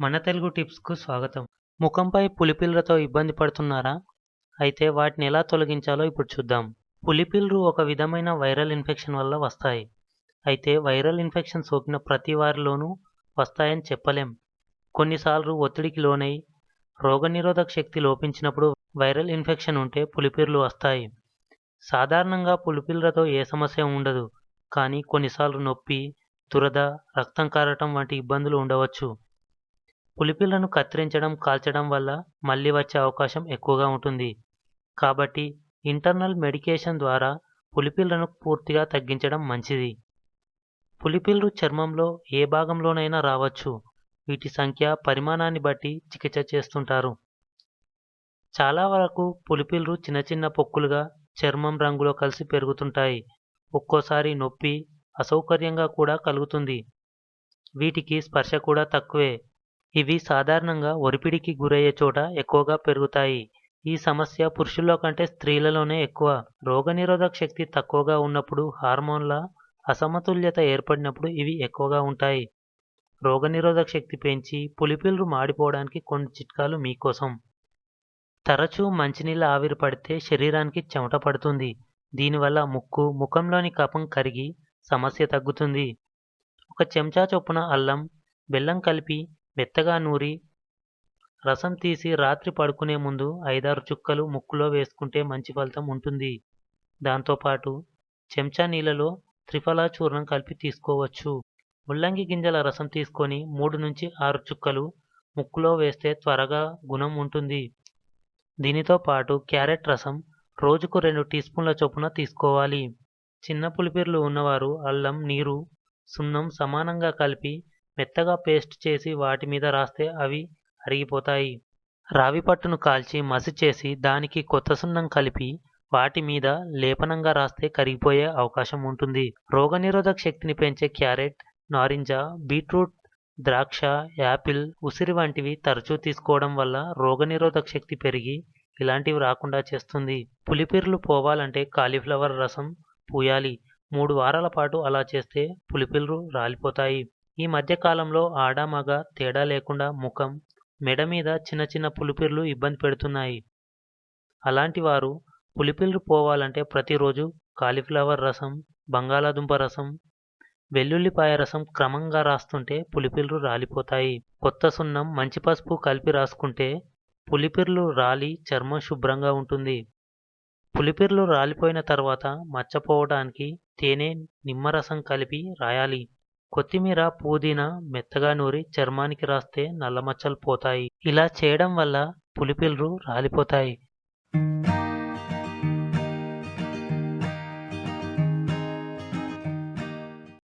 మన తెలుగు టిప్స్కు స్వాగతం. ముఖంపై పులిపిల్లతో ఇబ్బంది పడుతున్నారా? అయితే వాటిని ఎలా తొలగించాలో ఇప్పుడు చూద్దాం. పులిపిల్లు ఒక విధమైన వైరల్ ఇన్ఫెక్షన్ వల్ల వస్తాయి. అయితే వైరల్ ఇన్ఫెక్షన్ సోకిన ప్రతి వారిలోనూ వస్తాయని చెప్పలేం. కొన్నిసార్లు ఒత్తిడికి లోనై రోగనిరోధక శక్తి లోపించినప్పుడు వైరల్ ఇన్ఫెక్షన్ ఉంటే పులిపిర్లు వస్తాయి. సాధారణంగా పులిపిల్లతో ఏ సమస్య ఉండదు. కానీ కొన్నిసార్లు నొప్పి దురద రక్తం కారటం వంటి ఇబ్బందులు ఉండవచ్చు. పులిపిల్లను కత్తిరించడం కాల్చడం వల్ల మళ్ళీ వచ్చే అవకాశం ఎక్కువగా ఉంటుంది. కాబట్టి ఇంటర్నల్ మెడికేషన్ ద్వారా పులిపిల్లను పూర్తిగా తగ్గించడం మంచిది. పులిపిల్లు చర్మంలో ఏ భాగంలోనైనా రావచ్చు. వీటి సంఖ్య పరిమాణాన్ని బట్టి చికిత్స చేస్తుంటారు. చాలా వరకు పులిపిల్లు చిన్న చిన్న పొక్కులుగా చర్మం రంగులో కలిసి పెరుగుతుంటాయి. ఒక్కోసారి నొప్పి అసౌకర్యంగా కూడా కలుగుతుంది. వీటికి స్పర్శ కూడా తక్కువే. ఇవి సాధారణంగా ఒరిపిడికి గురయ్యే చోట ఎక్కువగా పెరుగుతాయి. ఈ సమస్య పురుషుల్లో కంటే స్త్రీలలోనే ఎక్కువ. రోగనిరోధక శక్తి తక్కువగా ఉన్నప్పుడు హార్మోన్ల అసమతుల్యత ఏర్పడినప్పుడు ఇవి ఎక్కువగా ఉంటాయి. రోగనిరోధక శక్తి పెంచి పులిపిల్లు మాడిపోవడానికి కొన్ని చిట్కాలు మీకోసం. తరచూ మంచినీళ్ళ ఆవిరి పడితే శరీరానికి చెమట పడుతుంది. దీనివల్ల ముక్కు ముఖంలోని కఫం కరిగి సమస్య తగ్గుతుంది. ఒక చెంచా చొప్పున అల్లం బెల్లం కలిపి మెత్తగా నూరి రసం తీసి రాత్రి పడుకునే ముందు ఐదారు చుక్కలు ముక్కులో వేసుకుంటే మంచి ఫలితం ఉంటుంది. దాంతోపాటు చెంచా నీళ్ళలో త్రిఫలా చూర్ణం కలిపి తీసుకోవచ్చు. ముల్లంగి గింజల రసం తీసుకొని మూడు నుంచి ఆరు చుక్కలు ముక్కులో వేస్తే త్వరగా గుణం ఉంటుంది. దీనితో పాటు క్యారెట్ రసం రోజుకు రెండు టీ స్పూన్ల చొప్పున తీసుకోవాలి. చిన్న పులిపిర్లు ఉన్నవారు అల్లం నీరు సున్నం సమానంగా కలిపి మెత్తగా పేస్ట్ చేసి వాటి మీద రాస్తే అవి అరిగిపోతాయి. రావి పట్టును కాల్చి మసి చేసి దానికి కొత్త సున్నం కలిపి వాటి మీద లేపనంగా రాస్తే కరిగిపోయే అవకాశం ఉంటుంది. రోగనిరోధక శక్తిని పెంచే క్యారెట్ నారింజ బీట్రూట్ ద్రాక్ష యాపిల్ ఉసిరి వంటివి తరచూ తీసుకోవడం వల్ల రోగనిరోధక శక్తి పెరిగి ఇలాంటివి రాకుండా చేస్తుంది. పులిపిర్లు పోవాలంటే కాలీఫ్లవర్ రసం పూయాలి. మూడు వారాల పాటు అలా చేస్తే పులిపిర్లు రాలిపోతాయి. ఈ మధ్య కాలంలో ఆడ మగ తేడా లేకుండా ముఖం మెడ మీద చిన్న చిన్న పులిపిర్లు ఇబ్బంది పెడుతున్నాయి. అలాంటి వారు పులిపిర్లు పోవాలంటే ప్రతిరోజు కాలీఫ్లవర్ రసం బంగాళాదుంప రసం వెల్లుల్లిపాయ రసం క్రమంగా రాస్తుంటే పులిపిర్లు రాలిపోతాయి. కొత్త సున్నం మంచి పసుపు కలిపి రాసుకుంటే పులిపిర్లు రాలి చర్మం శుభ్రంగా ఉంటుంది. పులిపిర్లు రాలిపోయిన తర్వాత మచ్చపోవడానికి తేనె నిమ్మరసం కలిపి రాయాలి. కొత్తిమీర పుదీనా మెత్తగా నూరి చర్మానికి రాస్తే నల్ల మచ్చలు పోతాయి. ఇలా చేయడం వల్ల పులిపిల్లు రాలిపోతాయి.